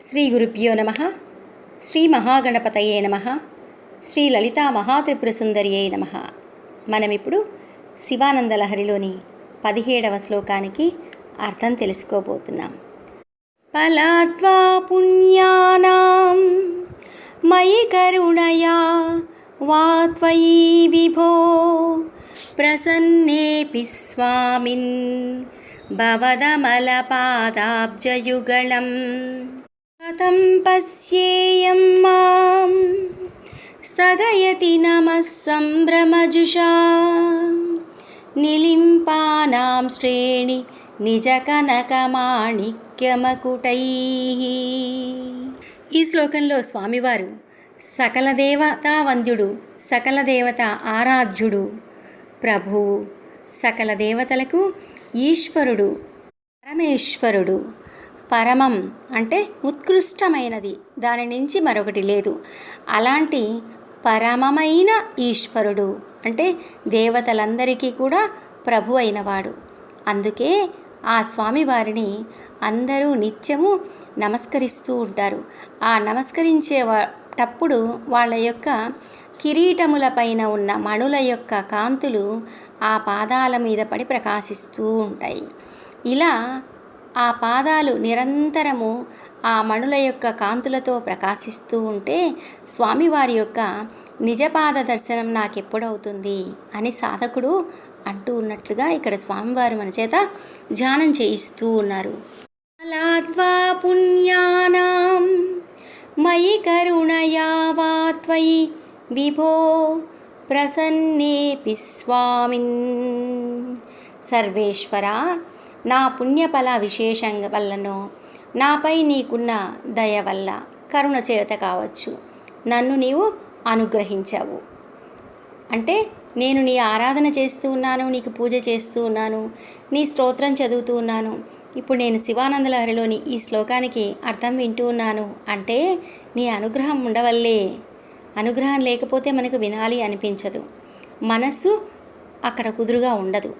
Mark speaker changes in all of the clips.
Speaker 1: శ్రీ గురుభ్యో నమ. శ్రీ మహాగణపతయే నమ. శ్రీ లలితా మహాత్రిపుర సుందరియే నమ. మనమిప్పుడు శివానందలహరిలోని పదిహేడవ శ్లోకానికి అర్థం తెలుసుకోబోతున్నాం. ఫలాద్వా పుణ్యానాం మయి కరుణయా వాత్వయి విభో ప్రసన్నేపి స్వామిన్ భవదమలపాదాబ్జయుగళం. కథం పశ్యేయం మాం స్థగయతి నమ సంభ్రమజుషా నిలింపానాం శ్రేణి నిజకనకమాణిక్యమకుటై ఈ శ్లోకంలో స్వామివారు సకల దేవతా వంద్యుడు సకల దేవత ఆరాధ్యుడు ప్రభువు సకల దేవతలకు ఈశ్వరుడు పరమేశ్వరుడు పరమం అంటే ఉత్కృష్టమైనది దాని నుంచి మరొకటి లేదు. అలాంటి పరమమైన ఈశ్వరుడు అంటే దేవతలందరికీ కూడా ప్రభు అయినవాడు. అందుకే ఆ స్వామివారిని అందరూ నిత్యము నమస్కరిస్తూ ఉంటారు. ఆ నమస్కరించేటప్పుడు వాళ్ళ యొక్క కిరీటములపైన ఉన్న మణుల యొక్క కాంతులు ఆ పాదాల మీద పడి ప్రకాశిస్తూ ఉంటాయి. ఇలా ఆ పాదాలు నిరంతరము ఆ మణుల యొక్క కాంతులతో ప్రకాశిస్తూ ఉంటే స్వామివారి యొక్క నిజపాద దర్శనం నాకెప్పుడవుతుంది అని సాధకుడు అంటూ ఉన్నట్లుగా ఇక్కడ స్వామివారు మన చేత ధ్యానం చేయిస్తూ ఉన్నారు. పుణ్యానాం మయి కరుణయా వా విభో ప్రసన్నేపి స్వామిన్. సర్వేశ్వర నా పుణ్యఫల విశేషంగా వల్లనో నాపై నీకున్న దయ వల్ల కరుణ చేత కావచ్చు. నన్ను నీవు అనుగ్రహించావు. అంటే నేను నీ ఆరాధన చేస్తూ ఉన్నాను నీకు పూజ చేస్తూ ఉన్నాను నీ స్తోత్రం చదువుతూ ఉన్నాను. ఇప్పుడు నేను శివానంద లహరిలోని ఈ శ్లోకానికి అర్థం వింటూ ఉన్నాను. అంటే నీ అనుగ్రహం ఉండవల్లే. అనుగ్రహం లేకపోతే మనకు వినాలి అనిపించదు. మనస్సు అక్కడ కుదురుగా ఉండదు.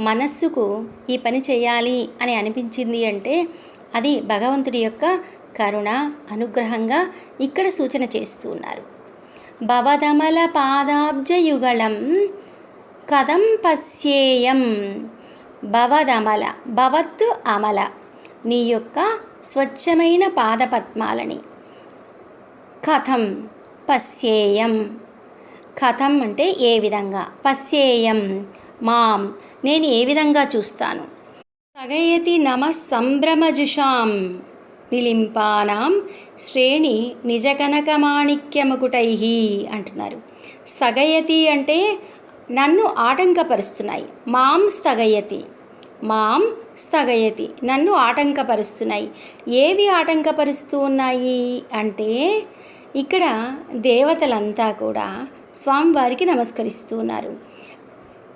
Speaker 1: మనస్సుకు ఈ పని చేయాలి అని అనిపించింది అంటే అది భగవంతుడి యొక్క కరుణ అనుగ్రహంగా ఇక్కడ సూచన చేస్తూ ఉన్నారు. భవదమల పాదాబ్జయుగళం కథం పశ్యేయం. భవదమల భవత్తు అమల నీ యొక్క స్వచ్ఛమైన పాదపద్మాలని. కథం పశ్యేయం. కథం అంటే ఏ విధంగా? పశ్యేయం. మాం నేను ఏ విధంగా చూస్తాను? స్థగయతి నమ సంభ్రమజుషాం నిలింపానాం శ్రేణి నిజకనకమాణిక్యముకుటై అంటున్నారు. స్థగయతి అంటే నన్ను ఆటంకపరుస్తున్నాయి. మాం స్థగయతి మాం స్థగయతి నన్ను ఆటంకపరుస్తున్నాయి. ఏవి ఆటంకపరుస్తూ ఉన్నాయి అంటే ఇక్కడ దేవతలంతా కూడా స్వామివారికి నమస్కరిస్తున్నారు ఉన్నారు.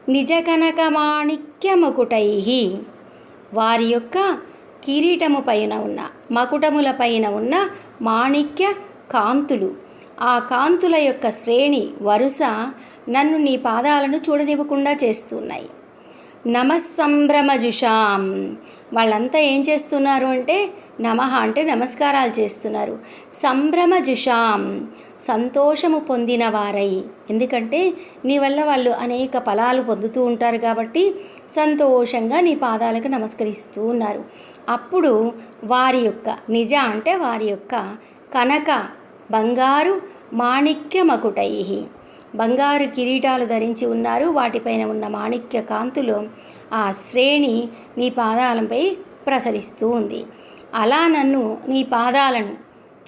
Speaker 1: నిజ వారి యొక్క కిరీటము పైన ఉన్న మకుటముల పైన ఉన్న మాణిక్య కాంతులు. ఆ కాంతుల యొక్క శ్రేణి వరుస నన్ను నీ పాదాలను చూడనివ్వకుండా చేస్తున్నాయి. నమస్సంభ్రమజుషాం. వాళ్ళంతా ఏం చేస్తున్నారు అంటే నమః అంటే నమస్కారాలు చేస్తున్నారు. సంభ్రమజుషాం. సంతోషము పొందిన వారై ఎందుకంటే నీ వల్ల వాళ్ళు అనేక ఫలాలు పొందుతూ ఉంటారు కాబట్టి సంతోషంగా నీ పాదాలకు నమస్కరిస్తూ ఉన్నారు. అప్పుడు వారి యొక్క నిజ అంటే వారి యొక్క కనక బంగారు మాణిక్యమకుటై బంగారు కిరీటాలు ధరించి ఉన్నారు. వాటిపైన ఉన్న మాణిక్య కాంతులు ఆ శ్రేణి నీ పాదాలపై ప్రసరిస్తూ ఉంది. అలా నన్ను నీ పాదాలను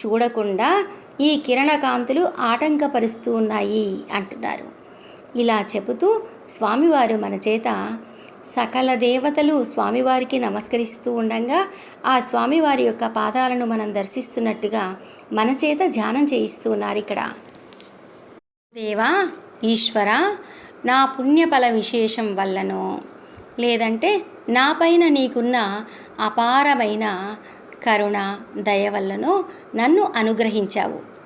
Speaker 1: చూడకుండా ఈ కిరణకాంతులు ఆటంకపరుస్తూ ఉన్నాయి అంటున్నారు. ఇలా చెబుతూ స్వామివారు మన చేత సకల దేవతలు స్వామివారికి నమస్కరిస్తూ ఉండగా ఆ స్వామివారి యొక్క పాదాలను మనం దర్శిస్తున్నట్టుగా మన చేత ధ్యానం చేయిస్తూ ఉన్నారు ఇక్కడ. దేవా ఈశ్వర నా పుణ్యఫల విశేషం వల్లనో లేదంటే నాపైన నీకున్న అపారమైన కరుణ దయ వల్లనో నన్ను అనుగ్రహించావు.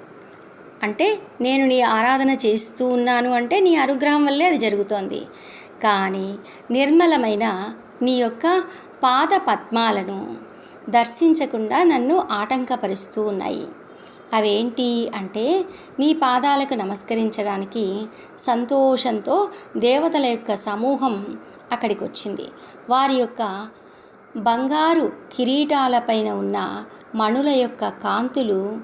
Speaker 1: అంటే నేను నీ ఆరాధన చేస్తూ ఉన్నాను అంటే నీ అనుగ్రహం వల్లే అది జరుగుతోంది. కానీ నిర్మలమైన నీ యొక్క పాద పద్మాలను దర్శించకుండా నన్ను ఆటంకపరుస్తూ ఉన్నాయి. అవేంటి అంటే నీ పాదాలకు నమస్కరించడానికి సంతోషంతో దేవతల యొక్క సమూహం అక్కడికి వచ్చింది వారి యొక్క బంగారు కిరీటాలపైన ఉన్న మణుల యొక్క కాంతులు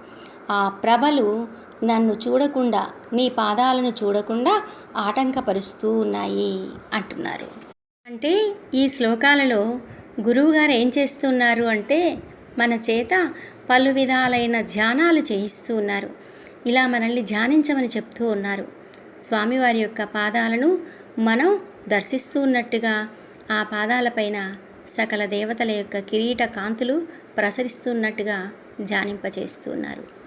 Speaker 1: ఆ ప్రభలు నన్ను చూడకుండా నీ పాదాలను చూడకుండా ఆటంకపరుస్తూ ఉన్నాయి అంటున్నారు. అంటే ఈ శ్లోకాలలో గురువుగారు ఏం చేస్తున్నారు అంటే మన చేత పలు విధాలైన ధ్యానాలు చేయిస్తూ ఉన్నారు. ఇలా మనల్ని ధ్యానించమని చెప్తూ ఉన్నారు. స్వామివారి యొక్క పాదాలను మనం దర్శిస్తూ ఉన్నట్టుగా ఆ పాదాలపైన సకల దేవతల యొక్క కిరీట కాంతులు ప్రసరిస్తున్నట్టుగా జానింపచేస్తున్నారు